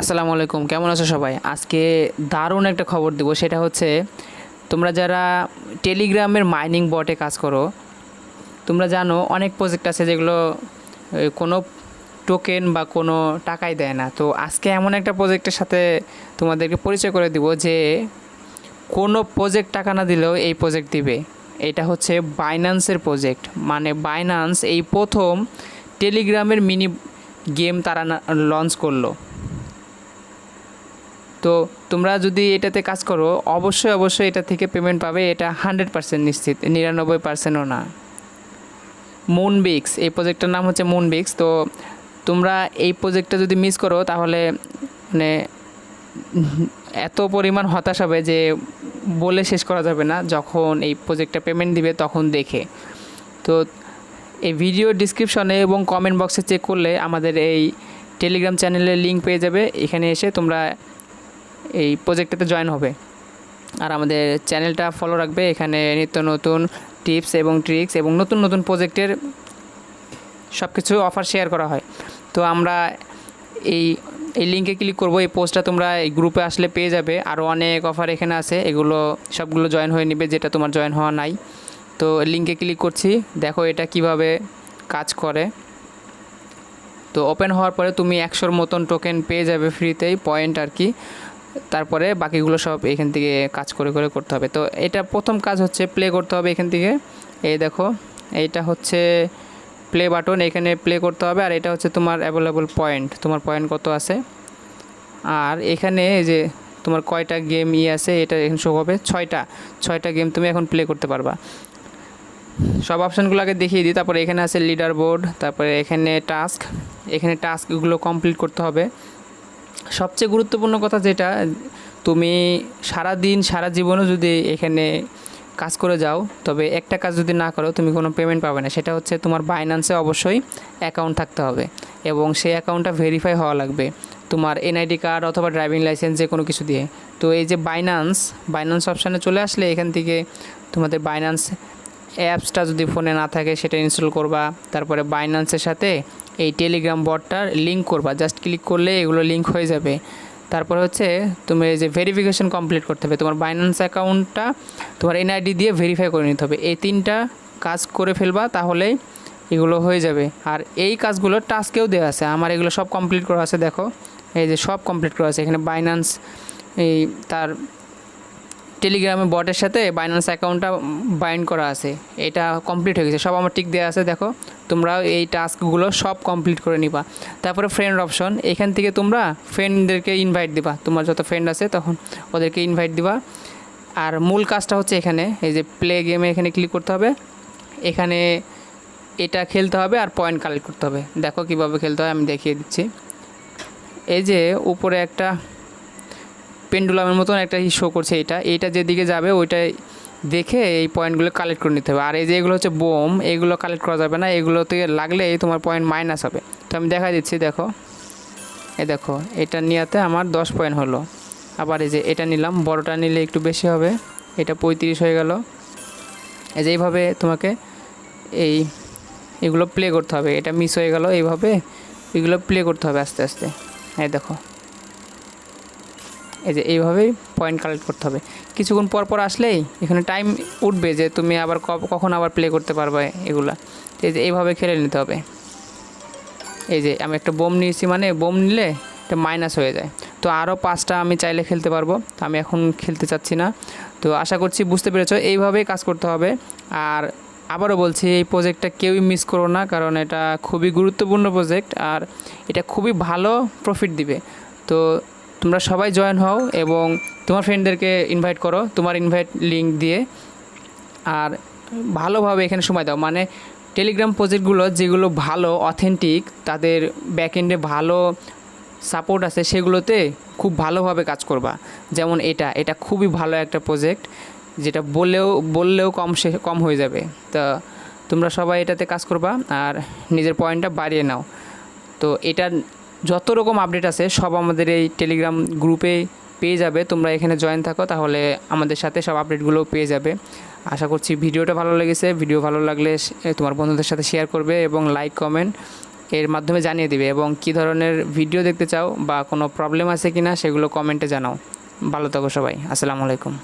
আসসালামু আলাইকুম, কেমন আছো সবাই? আজকে দারুণ একটা খবর দেবো, সেটা হচ্ছে তোমরা যারা টেলিগ্রামের মাইনিং বটে কাজ করো, তোমরা জানো অনেক প্রজেক্ট আছে যেগুলো কোনো টোকেন বা কোনো টাকাই দেয় না। তো আজকে এমন একটা প্রজেক্টের সাথে তোমাদেরকে পরিচয় করে দিব যে, কোনো প্রজেক্ট টাকা না দিলেও এই প্রজেক্ট দিবে। এটা হচ্ছে বাইন্যান্সের প্রজেক্ট মানে বাইন্যান্স এই প্রথম টেলিগ্রামের মিনি গেম তারা লঞ্চ করল। তো তোমরা যদি এটাতে কাজ করো, অবশ্যই অবশ্যই এটা থেকে পেমেন্ট পাবে, এটা হান্ড্রেড পার্সেন্ট নিশ্চিত, নিরানব্বই পার্সেন্টও না। মুনবিক্স এই প্রজেক্টটার নাম হচ্ছে মুনবিক্স তো তোমরা এই প্রজেক্টটা যদি মিস করো, তাহলে মানে এত পরিমাণ হতাশ হবে যে বলে শেষ করা যাবে না, যখন এই প্রজেক্টটা পেমেন্ট দিবে তখন দেখে। তো এই ভিডিও ডিসক্রিপশনে এবং কমেন্ট বক্সে চেক করলে আমাদের এই টেলিগ্রাম চ্যানেলের লিঙ্ক পেয়ে যাবে, এখানে এসে তোমরা এই প্রজেক্টটাতে জয়েন হবে। আর আমাদের চ্যানেলটা ফলো রাখবে। এখানে নিত্য নতুন টিপস এবং ট্রিক্স এবং নতুন নতুন প্রজেক্টের সব কিছু অফার শেয়ার করা হয়। তো আমরা এই এই লিঙ্কে ক্লিক করব। এই পোস্টটা তোমরা এই গ্রুপে আসলে পেয়ে যাবে। আরও অনেক অফার এখানে আছে। এগুলো সবগুলো জয়েন হয়ে নেবে, যেটা তোমার জয়েন হওয়া নাই। তো লিঙ্কে ক্লিক করছি। দেখো এটা কীভাবে কাজ করে। তো ওপেন হওয়ার পরে তুমি একশোর মতন টোকেন পেয়ে যাবে ফ্রিতেই পয়েন্ট আর কি। তারপরে বাকিগুলো সব এখান থেকে কাজ করে করে করতে হবে। তো এটা প্রথম কাজ হচ্ছে প্লে করতে হবে এখান থেকে। এই দেখো, এইটা হচ্ছে প্লে বাটন এখানে প্লে করতে হবে। আর এটা হচ্ছে তোমার অ্যাভেলেবল পয়েন্ট তোমার পয়েন্ট কত আছে? আর এখানে যে তোমার কয়টা গেম ই আছে, এটা এখানে শো হবে। ছয়টা ছয়টা গেম তুমি এখন প্লে করতে পারবা। সব অপশানগুলো আগে দেখিয়ে দিই। তারপরে এখানে আছে লিডার বোর্ড তারপরে এখানে টাস্ক এখানে টাস্কগুলো কমপ্লিট করতে হবে। সবচেয়ে গুরুত্বপূর্ণ কথা যেটা, তুমি সারা দিন সারা জীবনও যদি এখানে কাজ করে যাও, তবে একটা কাজ যদি না করো, তুমি কোনো পেমেন্ট পাবে না। সেটা হচ্ছে তোমার বাইন্যান্সে অবশ্যই অ্যাকাউন্ট থাকতে হবে এবং সেই অ্যাকাউন্টটা ভেরিফাই হওয়া লাগবে। তোমার এনআইডি কার্ড অথবা ড্রাইভিং লাইসেন্স যে কোনো কিছু দিয়ে। তো এই যে বাইন্যান্স বাইন্যান্স অপশানে চলে আসলে এখান থেকে তোমাদের বাইন্যান্স অ্যাপসটা যদি ফোনে না থাকে, সেটা ইনস্টল করবা। তারপরে বাইন্যান্সের সাথে এই টেলিগ্রাম বটটার লিঙ্ক করবা। জাস্ট ক্লিক করলে এগুলো লিঙ্ক হয়ে যাবে। তারপর হচ্ছে তুমি এই যে ভেরিফিকেশন কমপ্লিট করতে হবে। তোমার বাইন্যান্স অ্যাকাউন্টটা তোমার এনআইডি দিয়ে ভেরিফাই করে নিতে হবে। এই তিনটা কাজ করে ফেলবা তাহলেই এগুলো হয়ে যাবে। আর এই কাজগুলো টাস্কেও দেওয়া আছে। আমার এগুলো সব কমপ্লিট করা আছে, দেখো। এই যে সব কমপ্লিট করা আছে। এখানে বাইন্যান্স এই তার টেলিগ্রামে বটের সাথে বাইন্যান্স অ্যাকাউন্টটা বাইন্ড করা আছে। এটা কমপ্লিট হয়ে গেছে। সব আমার টিক দেওয়া আছে, দেখো। তোমরাও এই টাস্কগুলো সব কমপ্লিট করে নিবা। তারপরে ফ্রেন্ড অপশন এখান থেকে তোমরা ফ্রেন্ডদেরকে ইনভাইট দিবা। তোমার যত ফ্রেন্ড আছে তখন ওদেরকে ইনভাইট দিবা। আর মূল কাজটা হচ্ছে এখানে, এই যে প্লে গেমে এখানে ক্লিক করতে হবে। এখানে এটা খেলতে হবে আর পয়েন্ট কালেক্ট করতে হবে। দেখো কীভাবে খেলতে হয়, আমি দেখিয়ে দিচ্ছি। এই যে উপরে একটা পেন্ডুলামের মতন একটা শো করছে এটা। এইটা যেদিকে যাবে, ওইটাই দেখে এই পয়েন্টগুলো কালেক্ট করে নিতে হবে। আর এই যে এগুলো হচ্ছে বোম, এগুলো কালেক্ট করা যাবে না। এগুলোতে লাগলে তোমার পয়েন্ট মাইনাস হবে। তো আমি দেখা দিচ্ছি, দেখো। এ দেখো, এটা নিয়াতে আমার দশ পয়েন্ট হলো। আবার এই যে এটা নিলাম, বড়টা নিলে একটু বেশি হবে। এটা পঁয়ত্রিশ হয়ে গেল। এই যে এইভাবে তোমাকে এই এগুলো প্লে করতে হবে। এটা মিস হয়ে গেল এইভাবে। এগুলো প্লে করতে হবে আস্তে আস্তে। এই দেখো। এই যে এইভাবেই পয়েন্ট কালেক্ট করতে হবে। কিছুক্ষণ পর পর আসলেই এখানে টাইম উঠবে যে তুমি আবার কখন আবার প্লে করতে পারবে এগুলা। এই যে এইভাবে খেলে নিতে হবে। এই যে আমি একটা বোম নিয়েছি মানে বোম নিলে এটা মাইনাস হয়ে যায়। তো আরও পাঁচটা আমি চাইলে খেলতে পারব। আমি এখন খেলতে চাচ্ছি না। তো আশা করছি বুঝতে পেরেছ, এইভাবেই কাজ করতে হবে। আর আবারও বলছি, এই প্রজেক্টটা কেউই মিস করো না, কারণ এটা খুবই গুরুত্বপূর্ণ প্রজেক্ট আর এটা খুবই ভালো প্রফিট দিবে। তো তোমরা সবাই জয়েন হও এবং তোমার ফ্রেন্ডদেরকে ইনভাইট করো। তোমার ইনভাইট লিঙ্ক দিয়ে। আর ভালোভাবে এখানে সময় দাও। মানে টেলিগ্রাম প্রজেক্টগুলো যেগুলো ভালো অথেন্টিক তাদের ব্যাকএন্ডে ভালো সাপোর্ট আছে, সেগুলোতে খুব ভালোভাবে কাজ করবা। যেমন এটা। এটা খুবই ভালো একটা প্রজেক্ট যেটা বললেও বললেও কম সে, কম হয়ে যাবে। তা তোমরা সবাই এটাতে কাজ করবা। আর নিজের পয়েন্টটা বাড়িয়ে নাও। তো এটার যত রকম আপডেট আছে, সব আমাদের এই টেলিগ্রাম গ্রুপে পেয়ে যাবে। তোমরা এখানে জয়েন থাকো, তাহলে আমাদের সাথে সব আপডেটগুলো পেয়ে যাবে। আশা করছি ভিডিওটা ভালো লেগেছে। ভিডিও ভালো লাগলে তোমার বন্ধুদের সাথে শেয়ার করবে এবং লাইক কমেন্ট এর মাধ্যমে জানিয়ে দিবে। এবং কী ধরনের ভিডিও দেখতে চাও বা কোনো প্রবলেম আছে কি না সেগুলো কমেন্টে জানাও। ভালো থাকো সবাই। আসসালামু আলাইকুম।